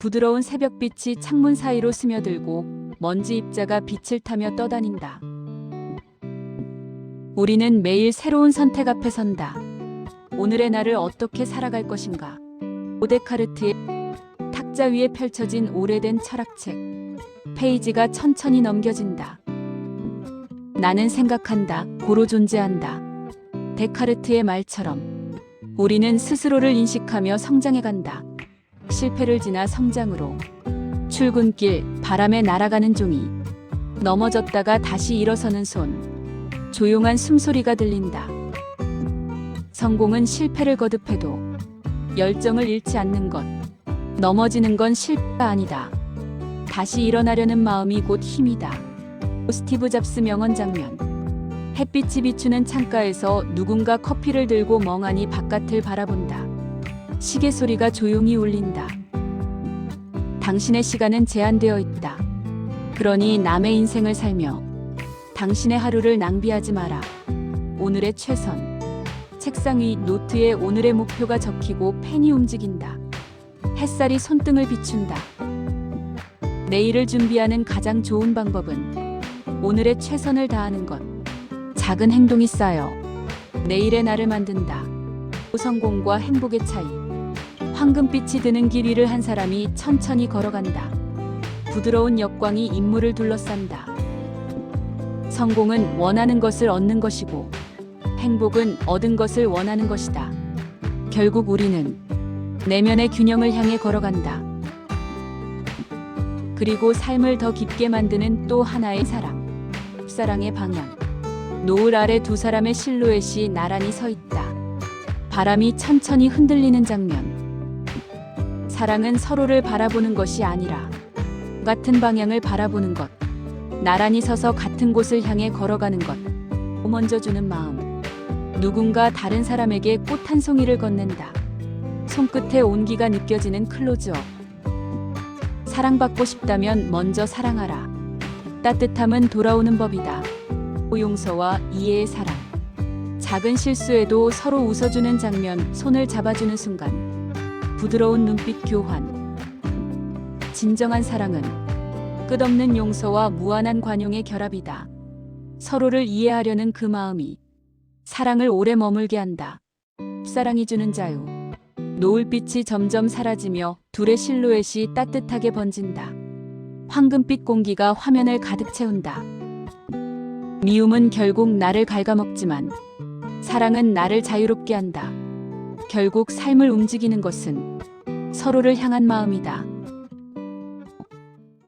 부드러운 새벽빛이 창문 사이로 스며들고 먼지 입자가 빛을 타며 떠다닌다. 우리는 매일 새로운 선택 앞에 선다. 오늘의 나를 어떻게 살아갈 것인가? 오데카르트의 탁자 위에 펼쳐진 오래된 철학책. 페이지가 천천히 넘겨진다. 나는 생각한다. 고로 존재한다. 데카르트의 말처럼 우리는 스스로를 인식하며 성장해 간다. 실패를 지나 성장으로 출근길 바람에 날아가는 종이 넘어졌다가 다시 일어서는 손 조용한 숨소리가 들린다. 성공은 실패를 거듭해도 열정을 잃지 않는 것. 넘어지는 건 실패가 아니다. 다시 일어나려는 마음이 곧 힘이다. 스티브 잡스 명언 장면. 햇빛이 비추는 창가에서 누군가 커피를 들고 멍하니 바깥을 바라본다. 시계 소리가 조용히 울린다. 당신의 시간은 제한되어 있다. 그러니 남의 인생을 살며 당신의 하루를 낭비하지 마라. 오늘의 최선. 책상 위 노트에 오늘의 목표가 적히고 펜이 움직인다. 햇살이 손등을 비춘다. 내일을 준비하는 가장 좋은 방법은 오늘의 최선을 다하는 것. 작은 행동이 쌓여 내일의 나를 만든다. 성공과 행복의 차이. 황금빛이 드는 길 위를 한 사람이 천천히 걸어간다. 부드러운 역광이 인물을 둘러싼다. 성공은 원하는 것을 얻는 것이고 행복은 얻은 것을 원하는 것이다. 결국 우리는 내면의 균형을 향해 걸어간다. 그리고 삶을 더 깊게 만드는 또 하나의 사랑. 사랑의 방향. 노을 아래 두 사람의 실루엣이 나란히 서 있다. 바람이 천천히 흔들리는 장면. 사랑은 서로를 바라보는 것이 아니라 같은 방향을 바라보는 것. 나란히 서서 같은 곳을 향해 걸어가는 것. 먼저 주는 마음. 누군가 다른 사람에게 꽃 한 송이를 건넨다. 손끝에 온기가 느껴지는 클로즈업. 사랑받고 싶다면 먼저 사랑하라. 따뜻함은 돌아오는 법이다. 용서와 이해의 사랑. 작은 실수에도 서로 웃어주는 장면, 손을 잡아주는 순간. 부드러운 눈빛 교환. 진정한 사랑은 끝없는 용서와 무한한 관용의 결합이다. 서로를 이해하려는 그 마음이 사랑을 오래 머물게 한다. 사랑이 주는 자유. 노을빛이 점점 사라지며 둘의 실루엣이 따뜻하게 번진다. 황금빛 공기가 화면을 가득 채운다. 미움은 결국 나를 갉아먹지만 사랑은 나를 자유롭게 한다. 결국 삶을 움직이는 것은 서로를 향한 마음이다.